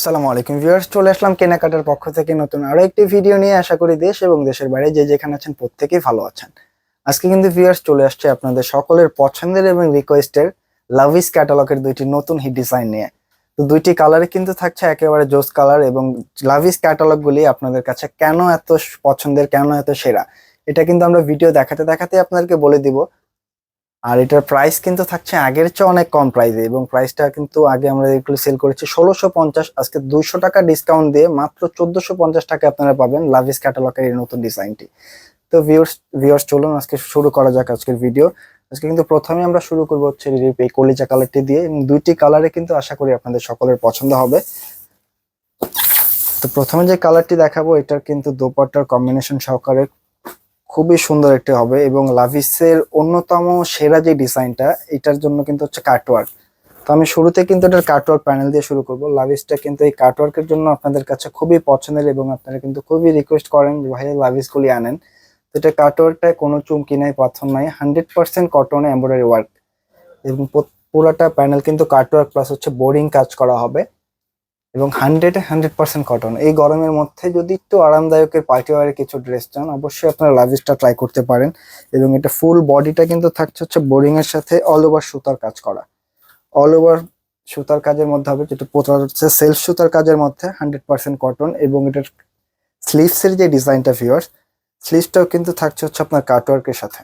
আসসালামু আলাইকুম ভিউয়ার্স, চলে আসলাম কেনাকাটার পক্ষ থেকে নতুন আরও একটি ভিডিও নিয়ে। আশা করি দেশ এবং দেশের বাইরে যে যেখানে আছেন প্রত্যেকেই ভালো আছেন। আজকে কিন্তু ভিউয়ার্স চলে আসছে আপনাদের সকলের পছন্দের এবং রিকোয়েস্টের লাভিস ক্যাটালগের দুইটি নতুন হিট ডিজাইন নিয়ে। তো দুইটি কালারে কিন্তু থাকছে একেবারে জোস কালার এবং লাভিস ক্যাটালগ গুলি আপনাদের কাছে কেন এত পছন্দের, কেন এত সেরা, এটা কিন্তু আমরা ভিডিও দেখাতে দেখাতে আপনাদেরকে বলে দিব। আর এটার প্রাইস কিন্তু থাকছে আগের চেয়ে অনেক কম প্রাইসে এবং প্রাইসটা কিন্তু আগে আমরা এগুলো সেল করেছি ষোলোশো পঞ্চাশ, আজকে দুইশো টাকা ডিসকাউন্ট দিয়ে মাত্র চোদ্দশো পঞ্চাশ টাকা আপনারা পাবেন লাভিস ক্যাটালগের এই নতুন ডিজাইনটি তো ভিউর্স ভিউর্স চলুন আজকে শুরু করা যাক আজকের ভিডিও আজকে কিন্তু প্রথমে আমরা শুরু করব হচ্ছে এই কলিজা কালারটি দিয়ে এবং দুইটি কালারে কিন্তু আশা করি আপনাদের সকলের পছন্দ হবে। তো প্রথমে যে কালারটি দেখাবো, এটার কিন্তু দোপাট্টার কম্বিনেশন সহকারে খুবই সুন্দর একটি হবে এবং লাভিসের অন্যতম সেরা যে ডিজাইনটা, এটার জন্য কিন্তু হচ্ছে কাটওয়ার্ক তো আমি শুরুতে কিন্তু এটার কাটওয়ার্ক প্যানেল দিয়ে শুরু করব। লাভিসটা কিন্তু এই কাটওয়ার্কের জন্য আপনাদের কাছে খুবই পছন্দের এবং আপনারা কিন্তু খুবই রিকোয়েস্ট করেন যে ভাই লাভিসগুলি আনেন। তো এটা কাটওয়ার্কটায় কোনো চুমকি নাই, পাথর নাই হান্ড্রেড পার্সেন্ট কটনে এমব্রয়ডারি ওয়ার্ক এবং পুরোটা প্যানেল কিন্তু কাটওয়ার্ক প্লাস হচ্ছে বোরিং কাজ করা হবে। এবং হান্ড্রেড হান্ড্রেড পার্সেন্ট কটন এই গরমের মধ্যে যদি একটু আরামদায়কের পার্টি ওয়ারের কিছু ড্রেস চান, অবশ্যই আপনারা লাভিসটা ট্রাই করতে পারেন। এবং এটা ফুল বডিটা কিন্তু থাকছে হচ্ছে বোরিং এর সাথে অল ওভার সুতার কাজ করা। অল ওভার সুতার কাজের মধ্যে হবে যেটা পোতা হচ্ছে সেলফ সুতার কাজের মধ্যে হান্ড্রেড পার্সেন্ট কটন এবং এটার স্লিভসের যে ডিজাইনটা ভিওর স্লিভসটাও কিন্তু থাকছে হচ্ছে আপনার কাটওয়ার্কের সাথে।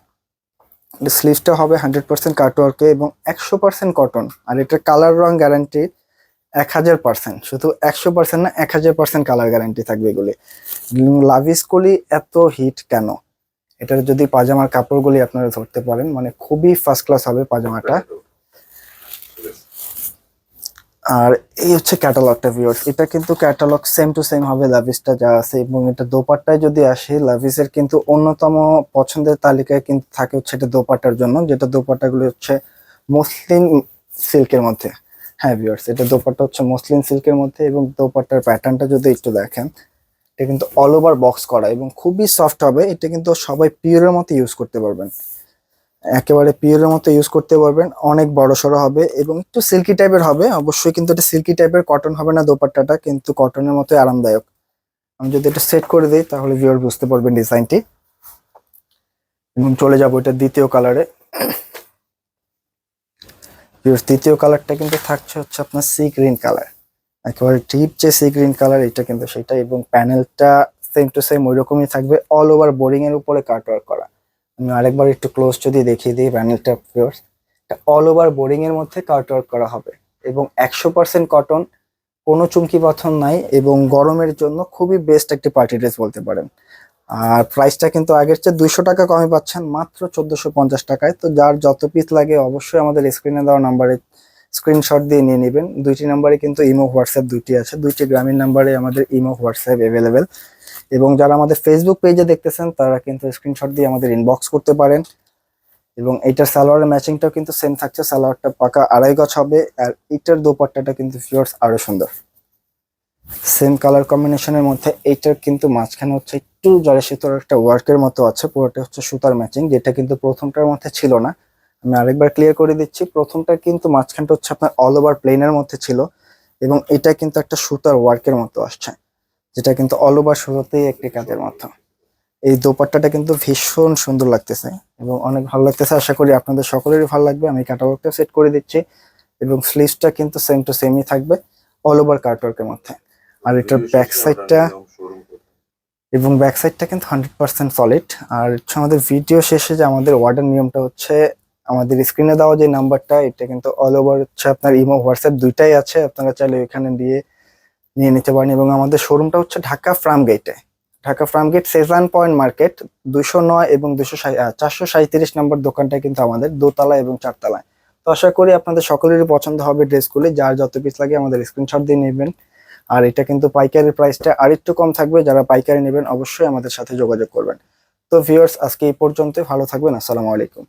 স্লিভসটা হবে হান্ড্রেড পার্সেন্ট কাটওয়ার্কে এবং একশো পার্সেন্ট কটন আর এটার কালার রং গ্যারান্টি এক হাজার পার্সেন্ট শুধু একশো পার্সেন্ট না, এক হাজার পার্সেন্ট কালার গ্যারান্টি থাকবে এগুলি। লাভিসগুলি এত হিট কেন? এটার যদি পাজামার কাপড়গুলি আপনারা ধরতে পারেন মানে খুবই ফার্স্ট ক্লাস হবে পাজামাটা। আর এই হচ্ছে ক্যাটালগটা ভিউয়ার্স এটা কিন্তু ক্যাটালগ সেম টু সেম হবে লাভিসটা যা আছে, এবং এটা দোপাট্টায় যদি আসে লাভিসের কিন্তু অন্যতম পছন্দের তালিকায় কিন্তু থাকে হচ্ছে এটা দোপাট্টার জন্য, যেটা দোপাট্টাগুলো হচ্ছে মুসলিম সিল্কের মধ্যে। হ্যাঁ ভিউয়ার্স এটা দোপাট্টা হচ্ছে মসলিন সিল্কের মধ্যে এবং দোপাট্টার প্যাটার্নটা যদি একটু দেখেন, এটা কিন্তু অল ওভার বক্স করা এবং খুবই সফট হবে, এটা কিন্তু সবাই পিওরের মতো ইউজ করতে পারবেন। একেবারে পিওরের মতো ইউজ করতে পারবেন, অনেক বড় সড়ো হবে এবং একটু সিল্কি টাইপের হবে, অবশ্যই কিন্তু এটা সিল্কি টাইপের কটন হবে না দোপাট্টাটা, কিন্তু কটনের মতো আরামদায়ক। আমি যদি এটা সেট করে দিই, তাহলে ভিউয়ার বুঝতে পারবেন ডিজাইনটি এবং চলে যাব এটা দ্বিতীয় কালারে দ্বিতীয় কালারটা কিন্তু থাকছে হচ্ছে আপনার সি গ্রিন কালার একেবারে ডিপ যে সি গ্রিন কালার এটা কিন্তু সেটা এবং প্যানেলটা সেম টু সেম ওই রকমই থাকবে। অল ওভার বোরিং এর উপরে কাটওয়ার্ক করা। আমি আরেকবার একটু ক্লোজ যদি দেখিয়ে দিই প্যানেলটা ভিউয়ার্স অল ওভার বোরিং এর মধ্যে কাটওয়ার্ক করা হবে। এবং একশো পার্সেন্ট কটন কোনো চুমকি পাথর নাই এবং গরমের জন্য খুবই বেস্ট একটি পার্টি ড্রেস বলতে পারেন। আর প্রাইসটা কিন্তু আগের চেয়ে দুইশো টাকা কমে পাচ্ছেন মাত্র চোদ্দশো পঞ্চাশ টাকায়। তো যার যত পিস লাগে অবশ্যই আমাদের স্ক্রিনে দেওয়া নাম্বারে স্ক্রিনশট দিয়ে নিয়ে নেবেন। দুইটি নাম্বারে কিন্তু ইমো হোয়াটসঅ্যাপ দুইটি আছে। দুইটি গ্রামীণ নাম্বারে আমাদের ইমো হোয়াটসঅ্যাপ অ্যাভেলেবেল এবং যারা আমাদের ফেসবুক পেজে দেখতেছেন, তারা কিন্তু স্ক্রিনশট দিয়ে আমাদের ইনবক্স করতে পারেন। এবং এইটার সালোয়ারের ম্যাচিংটাও কিন্তু সেম থাকছে। সালোয়ারটা পাকা আড়াই গজ হবে। আর এটার দোপাট্টাটা কিন্তু ফিওর্স আরও সুন্দর। সেম কালার কম্বিনেশনের মধ্যে এইটার কিন্তু মাঝখানে হচ্ছে একটু জলে সুতোর একটা ওয়ার্কের মতো আছে, পুরোটা হচ্ছে সুতার ম্যাচিং যেটা কিন্তু প্রথমটার মধ্যে ছিল না। আমি আরেকবার ক্লিয়ার করে দিচ্ছি, প্রথমটা কিন্তু মাঝখানটা হচ্ছে আপনার অল ওভার প্লেনের মধ্যে ছিল এবং এটা কিন্তু একটা সুতার ওয়ার্কের মতো আসছে, যেটা কিন্তু অল ওভার সুতাতেই একটি কাজের মতো। এই দোপাট্টাটা কিন্তু ভীষণ সুন্দর লাগতেছে এবং অনেক ভালো লাগতেছে। আশা করি আপনাদের সকলেরই ভালো লাগবে। আমি ক্যাটালগটা সেট করে দিচ্ছি এবং স্লিভসটা কিন্তু সেম টু সেমই থাকবে অল ওভার কার্টওয়ার্কের মধ্যে। আর এটার ব্যাক সাইডটা এবং ব্যাক সাইডটা কিন্তু হান্ড্রেড পার্সেন্ট সলিড আর হচ্ছে আমাদের ভিডিও শেষে যে আমাদের অর্ডার নিয়মটা হচ্ছে আমাদের স্ক্রিনে দেওয়া যে নাম্বারটা এটা কিন্তু অল ওভার হচ্ছে আপনার ইমো হোয়াটসঅ্যাপ দুইটাই আছে। আপনারা চাইলে এখানে দিয়ে নিয়ে নিতে পারেন। এবং আমাদের শোরুমটা হচ্ছে ঢাকা ফ্রাম গেটে Dhaka Farmgate Sezan point market দুশো নয় এবং দুশো চারশো সাঁত্রিশ নম্বর দোকানটা কিন্তু আমাদের দোতলা এবং চারতলায়। তো আশা করি আপনাদের সকলেরই পছন্দ হবে ড্রেসগুলি যার যত পিস লাগে আমাদের স্ক্রিনশট দিয়ে নেবেন। আর এটা কিন্তু পাইকারি প্রাইসটা আরেকটু কম থাকবে, যারা পাইকারি নেবেন অবশ্যই আমাদের সাথে যোগাযোগ করবেন। তো ভিউয়ার্স আজকে এই পর্যন্তই, ভালো থাকবেন, আসসালামু আলাইকুম।